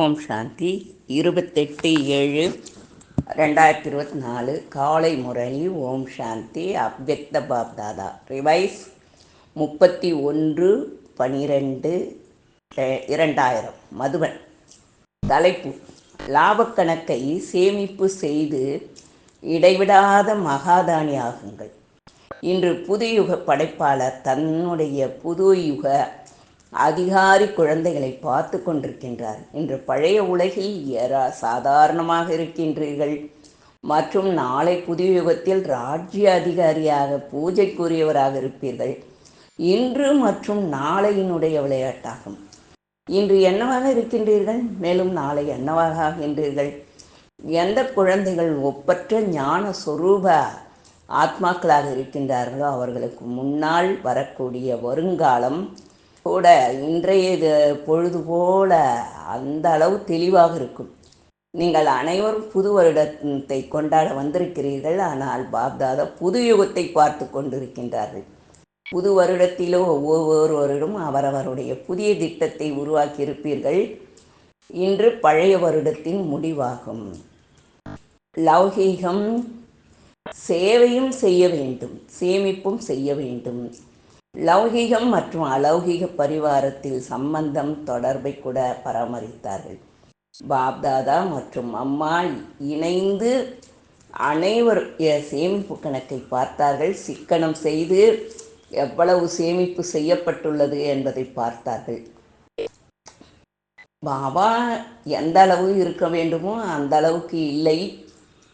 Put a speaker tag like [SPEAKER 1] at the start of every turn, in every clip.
[SPEAKER 1] ஓம் சாந்தி. இருபத்தெட்டு ஏழு ரெண்டாயிரத்தி இருபத்தி நாலு காலை முரளி ஓம் சாந்தி. அவ்வக்த பாப்தாதா ரிவைஸ் முப்பத்தி ஒன்று பனிரெண்டு இரண்டாயிரம். மதுவன். தலைப்பு. லாபக்கணக்கை சேமிப்பு செய்து இடைவிடாத மகாதானி ஆகுங்கள் இன்று புதுயுக படைப்பாளர் தன்னுடைய புது யுக அதிகாரி குழந்தைகளை பார்த்து கொண்டிருக்கின்றார். இன்று பழைய உலகில் ஏறா சாதாரணமாக இருக்கின்றீர்கள். மற்றும் நாளை புதிய யுகத்தில் ராஜ்ய அதிகாரியாக பூஜைக்குரியவராக இருப்பீர்கள். இன்று மற்றும் நாளையினுடைய விளையாட்டாகும். இன்று என்னவாக இருக்கின்றீர்கள்? மேலும் நாளை என்னவாக ஆகின்றீர்கள்? எந்த குழந்தைகள் ஒப்பற்ற ஞான சொரூப ஆத்மாக்களாக இருக்கின்றார்களோ அவர்களுக்கு முன்னால் வரக்கூடிய வருங்காலம் கூட இன்றைய இது பொழுது போல அந்த அளவு தெளிவாக இருக்கும். நீங்கள் அனைவரும் புது வருடத்தை கொண்டாட வந்திருக்கிறீர்கள். ஆனால் பாப்தாதா புது யுகத்தை பார்த்து கொண்டிருக்கின்றார்கள். புது வருடத்திலோ ஒவ்வொருவரிடம் அவரவருடைய புதிய திட்டத்தை உருவாக்கி இருப்பீர்கள். இன்று பழைய வருடத்தின் முடிவாகும். லௌகீகம் சேவையும் செய்ய வேண்டும். சேமிப்பும் செய்ய வேண்டும். லௌகிகம் மற்றும் அலௌகிக பரிவாரத்தில் சம்பந்தம் தொடர்பை கூட பராமரித்தார்கள். பாப்தாதா மற்றும் அம்மா இணைந்து அனைவர் சேமிப்பு கணக்கை பார்த்தார்கள். சிக்கனம் செய்து எவ்வளவு சேமிப்பு செய்யப்பட்டுள்ளது என்பதை பார்த்தார்கள். பாபா எந்த அளவு இருக்க வேண்டுமோ அந்த அளவுக்கு இல்லை.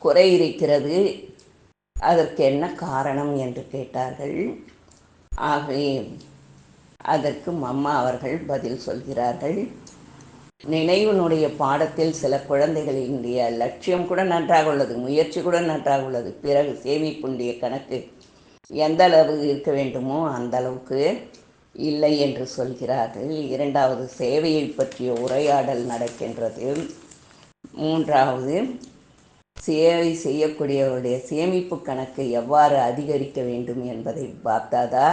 [SPEAKER 1] குறை இருக்கிறது. அதற்கு என்ன காரணம் என்று கேட்டார்கள். ஆகவே அதற்கு மம்மா அவர்கள் பதில் சொல்கிறார்கள். நினைவினுடைய பாடத்தில் சில குழந்தைகளினுடைய லட்சியம் கூட நன்றாக உள்ளது முயற்சி கூட நன்றாக உள்ளது. பிறகு சேமிப்புடைய கணக்கு எந்த அளவு இருக்க வேண்டுமோ அந்த அளவுக்கு இல்லை என்று சொல்கிறார்கள். இரண்டாவது சேவையை பற்றிய உரையாடல் நடக்கின்றது. மூன்றாவது சேவை செய்யக்கூடியவருடைய சேமிப்பு கணக்கை எவ்வாறு அதிகரிக்க வேண்டும் என்பதை பாப்தாதா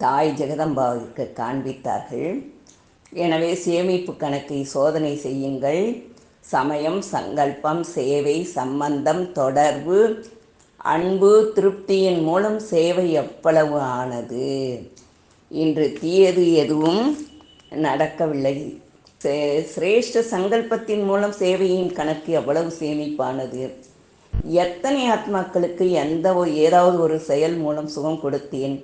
[SPEAKER 1] தாய் ஜெகதம்பாவிற்கு காண்பித்தார்கள். எனவே சேமிப்பு கணக்கை சோதனை செய்யுங்கள். சமயம் சங்கல்பம் சேவை சம்பந்தம் தொடர்பு அன்பு திருப்தியின் மூலம் சேவை எவ்வளவு ஆனது? இன்று தீயது எதுவும் நடக்கவில்லை. சிரேஷ்ட சங்கல்பத்தின் மூலம் சேவையின் கணக்கு எவ்வளவு சேமிப்பானது? எத்தனை ஆத்மாக்களுக்கு எந்த ஏதாவது ஒரு செயல் மூலம் சுகம் கொடுத்தேன்?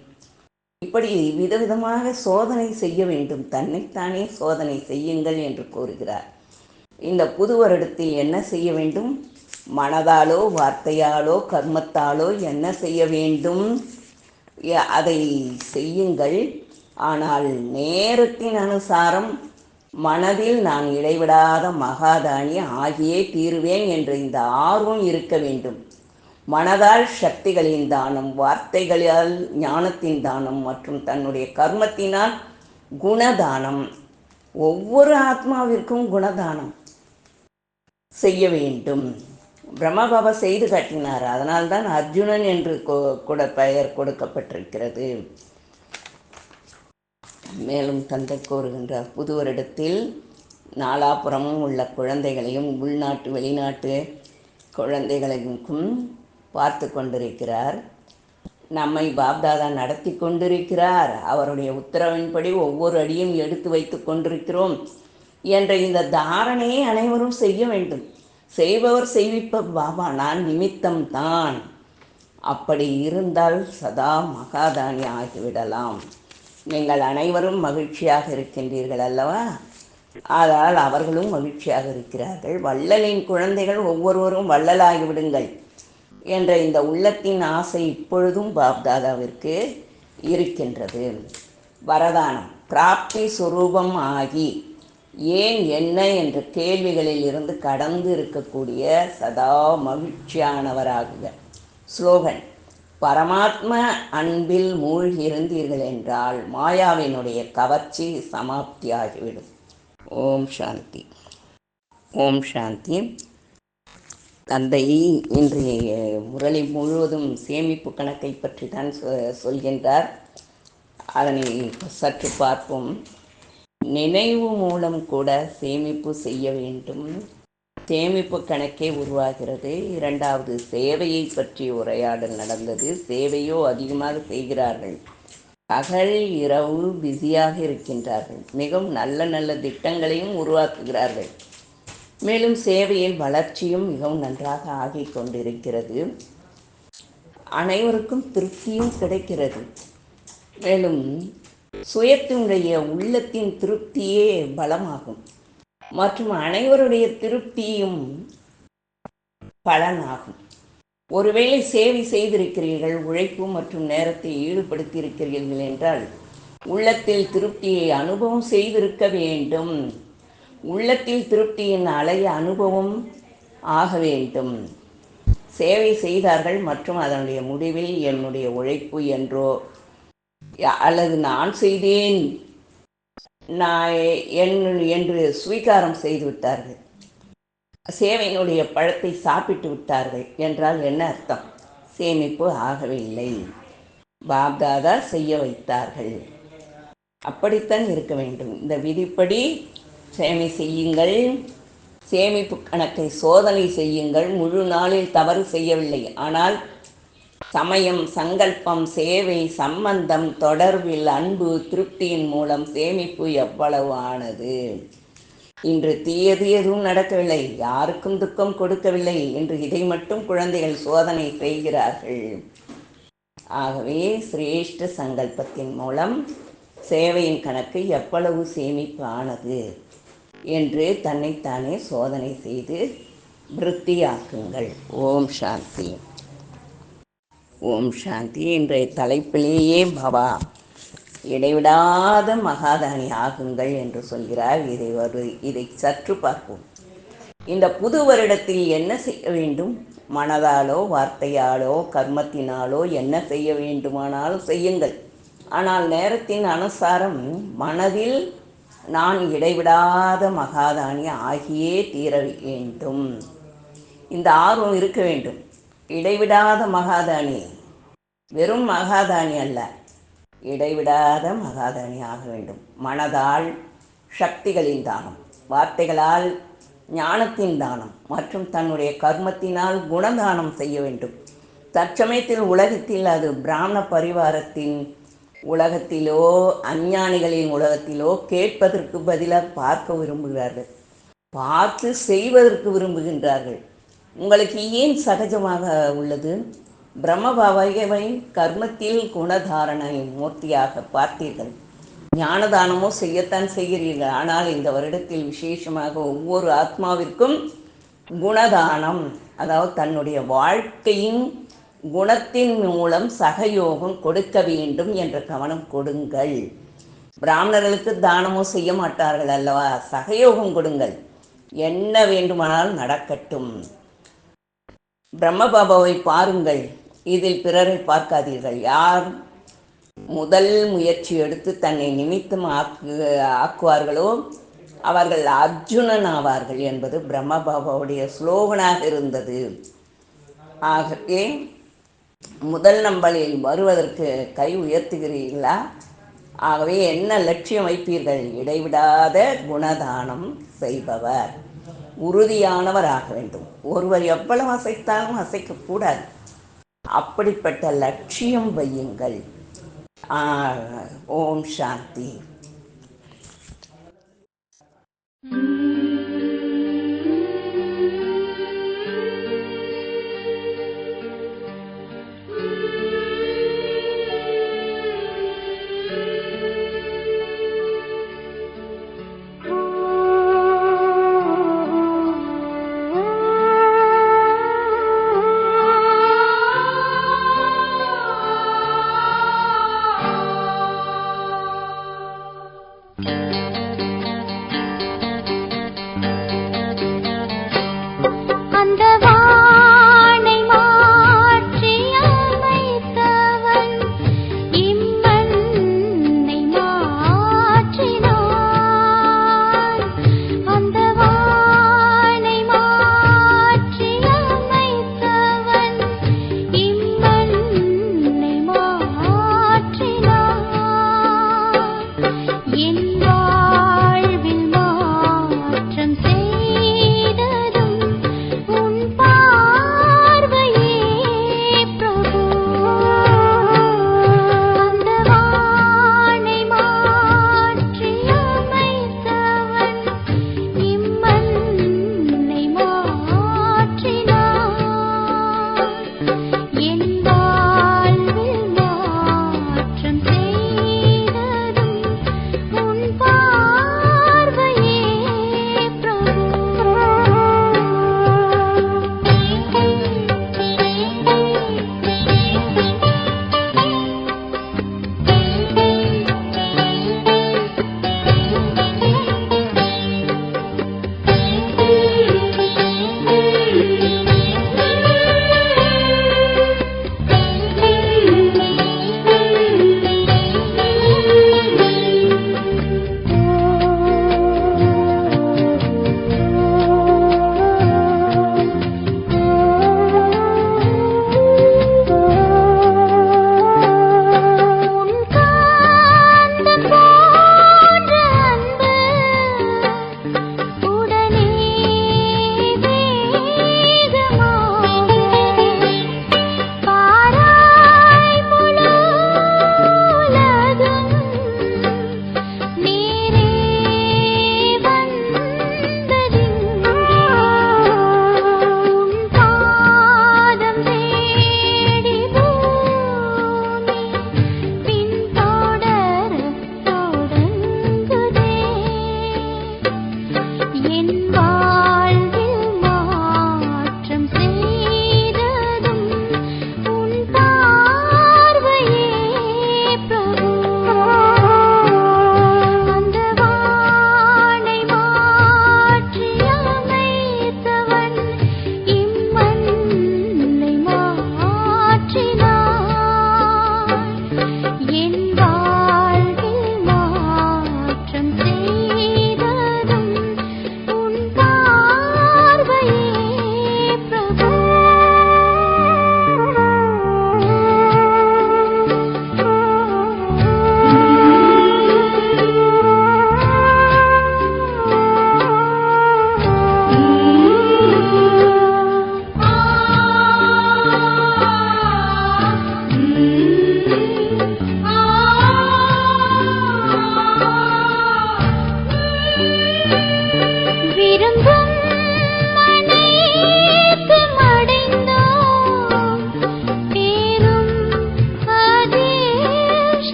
[SPEAKER 1] இப்படி விதவிதமாக சோதனை செய்ய வேண்டும். தன்னைத்தானே சோதனை செய்யுங்கள் என்று கூறுகிறார். இந்த புது வருடத்தில் என்ன செய்ய வேண்டும்? மனதாலோ வார்த்தையாலோ கர்மத்தாலோ என்ன செய்ய வேண்டும்? அதை செய்யுங்கள். ஆனால் நேரத்தின் அனுசாரம் மனதில் நான் இடைவிடாத மகாதானி ஆகியே தீருவேன் என்ற இந்த ஆர்வம் இருக்க வேண்டும். மனதால் சக்திகளின் தானம் வார்த்தைகளால் ஞானத்தின் தானம் மற்றும் தன்னுடைய கர்மத்தினால் குணதானம். ஒவ்வொரு ஆத்மாவிற்கும் குணதானம் செய்ய வேண்டும். பிரம்மபாபா செய்து காட்டினார். அதனால்தான் அர்ஜுனன் என்று கூட பெயர் கொடுக்கப்பட்டிருக்கிறது. மேலும் தந்தை கூறுகின்றார் புது வருடத்தில் நாலாபுறமும் உள்ள குழந்தைகளையும் உள்நாட்டு வெளிநாட்டு குழந்தைகளுக்கும் பார்த்து கொண்டிருக்கிறார். நம்மை பாப்தாதா நடத்தி கொண்டிருக்கிறார். அவருடைய உத்தரவின்படி ஒவ்வொரு அடியும் எடுத்து வைத்து கொண்டிருக்கிறோம் என்ற இந்த தாரணையை அனைவரும் செய்ய வேண்டும். செய்பவர் செய்விப்ப பாபா நான் நிமித்தம் தான். அப்படி இருந்தால் சதா மகாதானி ஆகிவிடலாம். நீங்கள் அனைவரும் மகிழ்ச்சியாக இருக்கின்றீர்கள் அல்லவா? ஆனால் அவர்களும் மகிழ்ச்சியாக இருக்கிறார்கள். வள்ளலின் குழந்தைகள் ஒவ்வொருவரும் வள்ளலாகிவிடுங்கள் என்ற இந்த உள்ளத்தின் ஆசை இப்பொழுதும் பாப்தாதாவிற்கு இருக்கின்றது. வரதானம். பிராப்தி சுரூபம் ஆகி ஏன் என்ன என்ற கேள்விகளில் இருந்து கடந்து இருக்கக்கூடிய சதா மகிழ்ச்சியானவராகுக. ஸ்லோகன். பரமாத்ம அன்பில் மூழ்கி இருந்தீர்கள் என்றால் மாயாவினுடைய கவர்ச்சி சமாப்தியாகிவிடும். ஓம் சாந்தி. ஓம் சாந்தி. தந்தை இன்றைய முரளி முழுவதும் சேமிப்பு கணக்கை பற்றி தான் சொல்கின்றார். அதனை சற்று பார்ப்போம். நினைவு மூலம் கூட சேமிப்பு செய்ய வேண்டும். சேமிப்பு கணக்கே உருவாகிறது. இரண்டாவது சேவையை பற்றி உரையாடல் நடந்தது. சேவையோ அதிகமாக செய்கிறார்கள். பகல் இரவு பிஸியாக இருக்கின்றார்கள். மிகவும் நல்ல நல்ல திட்டங்களையும் உருவாக்குகிறார்கள். மேலும் சேவையில் வளர்ச்சியும் மிகவும் நன்றாக ஆகிக் கொண்டிருக்கிறது. அனைவருக்கும் திருப்தியும் கிடைக்கிறது. மேலும் சுயத்தினுடைய உள்ளத்தின் திருப்தியே பலமாகும். மற்றும் அனைவருடைய திருப்தியும் பலனாகும். ஒருவேளை சேவை செய்திருக்கிறீர்கள் உழைப்பு மற்றும் நேரத்தை ஈடுபடுத்தியிருக்கிறீர்கள் என்றால் உள்ளத்தில் திருப்தியை அனுபவம் செய்திருக்க வேண்டும். உள்ளத்தில் திருப்தியின் அலைய அனுபவம் ஆக வேண்டும். சேவை செய்தார்கள் மற்றும் அதனுடைய முடிவில் என்னுடைய உழைப்பு என்றோ அல்லது நான் செய்தேன் நான் என் என்று ஸ்வீகாரம் செய்து விட்டார்கள். சேவையினுடைய பழத்தை சாப்பிட்டு விட்டார்கள் என்றால் என்ன அர்த்தம்? சேமிப்பு ஆகவில்லை பாப்தாதா செய்ய வைத்தார்கள். அப்படித்தான் இருக்க வேண்டும். இந்த விதிப்படி சேவை செய்யுங்கள். சேமிப்பு கணக்கை சோதனை செய்யுங்கள். முழு நாளில் தவறு செய்யவில்லை. ஆனால் சமயம் சங்கல்பம் சேவை சம்பந்தம் தொடர்பில் அன்பு திருப்தியின் மூலம் சேமிப்பு எவ்வளவு ஆனது இன்று தீயது எதுவும் நடக்கவில்லை. யாருக்கும் துக்கம் கொடுக்கவில்லை என்று இதை மட்டும் குழந்தைகள் சோதனை செய்கிறார்கள். ஆகவே சிரேஷ்ட சங்கல்பத்தின் மூலம் சேவையின் கணக்கு எவ்வளவு சேமிப்பு ஆனது என்று தன்னைத்தானே சோதனை செய்து விருத்தியாக்குங்கள். ஓம் சாந்தி. ஓம் சாந்தி. இன்றைய தலைப்பிலேயே பவா இடைவிடாத மகாதானி ஆகுங்கள் என்று சொல்கிறார் இதை ஒரு இதை சற்று பார்ப்போம். இந்த புது வருடத்தில் என்ன செய்ய வேண்டும்? மனதாலோ வார்த்தையாலோ கர்மத்தினாலோ என்ன செய்ய வேண்டுமானாலும் செய்யுங்கள். ஆனால் நேரத்தின் அனுசாரம் மனதில் நான் இடைவிடாத மகாதானி ஆகியே தீர வேண்டும். இந்த ஆர்வம் இருக்க வேண்டும். இடைவிடாத மகாதானி. வெறும் மகாதானி அல்ல இடைவிடாத மகாதானி ஆக வேண்டும். மனதால் சக்திகளின் தானம் வார்த்தைகளால் ஞானத்தின் தானம் மற்றும் தன்னுடைய கர்மத்தினால் குணதானம் செய்ய வேண்டும். தற்சமயத்தில் உலகத்தில் அது பிராமண பரிவாரத்தின் உலகத்திலோ அஞ்ஞானிகளின் உலகத்திலோ கேட்பதற்கு பதிலாக பார்க்க விரும்புகிறார்கள். பார்த்து செய்வதற்கு விரும்புகின்றார்கள். உங்களுக்கு ஏன் சகஜமாக உள்ளது? பிரம்மபாவையவை கர்மத்தில் குணதாரணை மூர்த்தியாக பார்த்தீர்கள். ஞானதானமோ செய்யத்தான் செய்கிறீர்கள். ஆனால் இந்த வருடத்தில் விசேஷமாக ஒவ்வொரு ஆத்மாவிற்கும் குணதானம் அதாவது தன்னுடைய வாழ்க்கையின் குணத்தின் மூலம் சகயோகம் கொடுக்க வேண்டும் என்ற கவனம் கொடுங்கள். பிராமணர்களுக்கு தானமோ செய்ய மாட்டார்கள் அல்லவா? சகயோகம் கொடுங்கள். என்ன வேண்டுமானால் நடக்கட்டும். பிரம்மபாபாவை பாருங்கள். இதில் பிறரை பார்க்காதீர்கள். யார் முதல் முயற்சி எடுத்து தன்னை நிமித்தம் ஆக்கு ஆக்குவார்களோ அவர்கள் அர்ஜுனன் ஆவார்கள் என்பது பிரம்மபாபாவுடைய ஸ்லோகனாக இருந்தது. ஆகவே முதல் நம்பலில் வருவதற்கு கை உயர்த்துகிறீர்களா? ஆகவே என்ன லட்சியம் வைப்பீர்கள்? இடைவிடாத குணதானம் செய்பவர். உறுதியானவராக வேண்டும். ஒருவர் எவ்வளவு அசைத்தாலும் அசைக்கக்கூடாது அப்படிப்பட்ட லட்சியம் வையுங்கள். ஓம் சாந்தி.